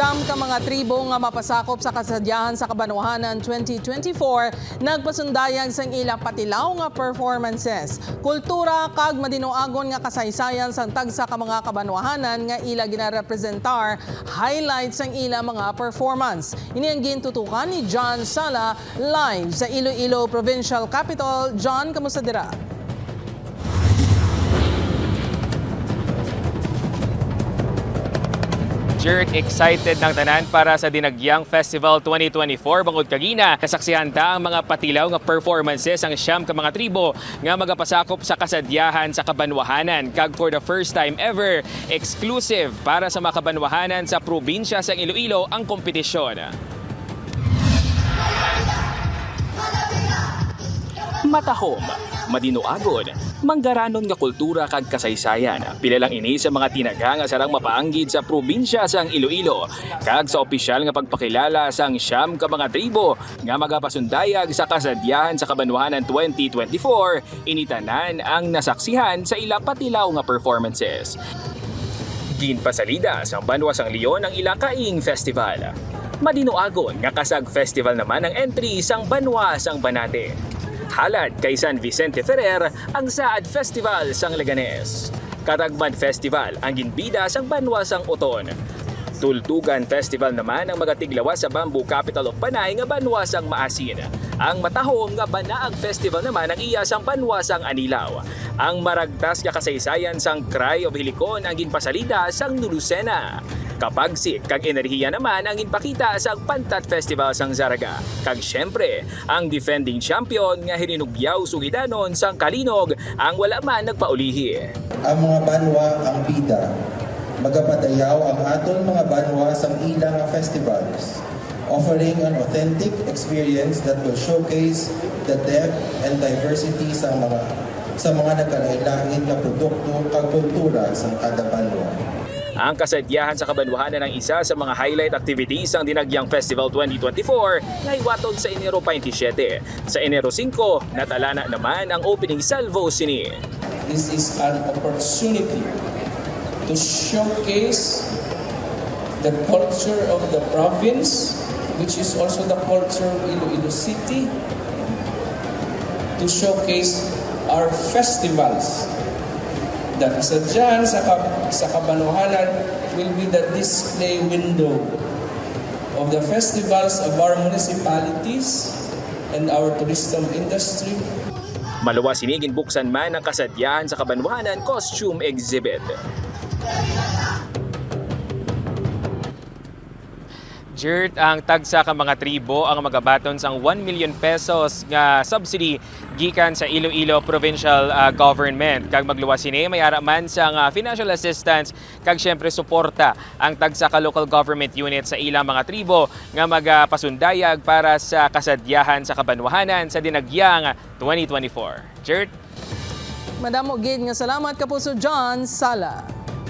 Siyam ka mga tribo nga mapasakop sa kasadyahan sa Kabanwahanan 2024 nagpasundayag sang ilang patilaw nga performances. Kultura kag madinuagon nga kasaysayan sang tagsa ka mga kabanwahanan nga ila ginarepresentar highlights sang ila mga performance. Ini ang gintutukan ni John Sala live sa Iloilo Provincial Capital. John, kamusta dira? Jerk excited ng tanan para sa Dinagyang Festival 2024 bangod kagina. Kasaksihan ta ang mga patilaw nga performances ang siyam ka mga tribo nga magapasakop sa kasadyahan sa Kabanwahanan kag for the first time ever exclusive para sa mga Kabanwahanan sa probinsya sa Iloilo ang kompetisyon. Matahom, madinuagon, manggaranon nga kultura kag kasaysayan. Pila lang ini sa mga tinaga nga sarang mapaanggid sa probinsya sang Iloilo. Kag sa opisyal nga pagpakilala sang siyam ka mga tribo nga magapasundayag sa kasadyahan sa Kabanwahanan 2024, initanan ang nasaksihan sa ila patilaw nga performances. Ginpasalida sang Banwa sang Leon ang Ilakaing Festival. Madinuagon nga kasag festival naman ang entry sang Banwa sang Banate. Halad kay San Vicente Ferrer ang Saad Festival sang Leganes. Katagman Festival ang ginbida sang Banwa sang Uton. Tultugan Festival naman ang magatiglawas sa Bamboo Capital of Panay nga Banwa sang Maasin. Ang matahong nga Banaag Festival naman ang iya sang Banwa sang Anilaw. Ang maragtas nga kasaysayan sang Cry of Helicon ang ginpasalida sang Nulusena. Kapag si kag enerhiya naman ang inpakita sa Pantat Festival sang Zaraga. Kag syempre, ang defending champion nga hininugyaw sugidanon sang Kalinog ang wala man nagpaulihi. ang mga banwa ang bida. Magapadayaw ang aton mga banwa sa ilang festivals, offering an authentic experience that will showcase the depth and diversity sa mga sa mga nagkalain-lain nga produkto kag kultura sa kada banwa. Ang kasadyahan sa Kabanwahanan ang isa sa mga highlight activities ng Dinagyang Festival 2024 na iwaton sa Enero 27. Sa Enero 5, natalana naman ang opening salvo sini. This is an opportunity to showcase the culture of the province, which is also the culture of Iloilo City, to showcase our festivals. The kasadyahan sa, Kab- sa Kabanwahanan will be the display window of the festivals of our municipalities and our tourism industry Malawa sinigin buksan man ang kasadyahan sa Kabanwahanan Costume Exhibit. Jert ang tagsa ka mga tribo ang magabaton sang 1 million pesos nga subsidy gikan sa Iloilo Provincial ah, Government. Kag magluwas sini may ara man sang ah, financial assistance kag syempre suporta ang tagsa ka local government unit sa ilang mga tribo nga magapasundayag para sa kasadyahan sa Kabanwahanan sa Dinagyang 2024. Jert Madamo gid nga salamat kapuso John Sala.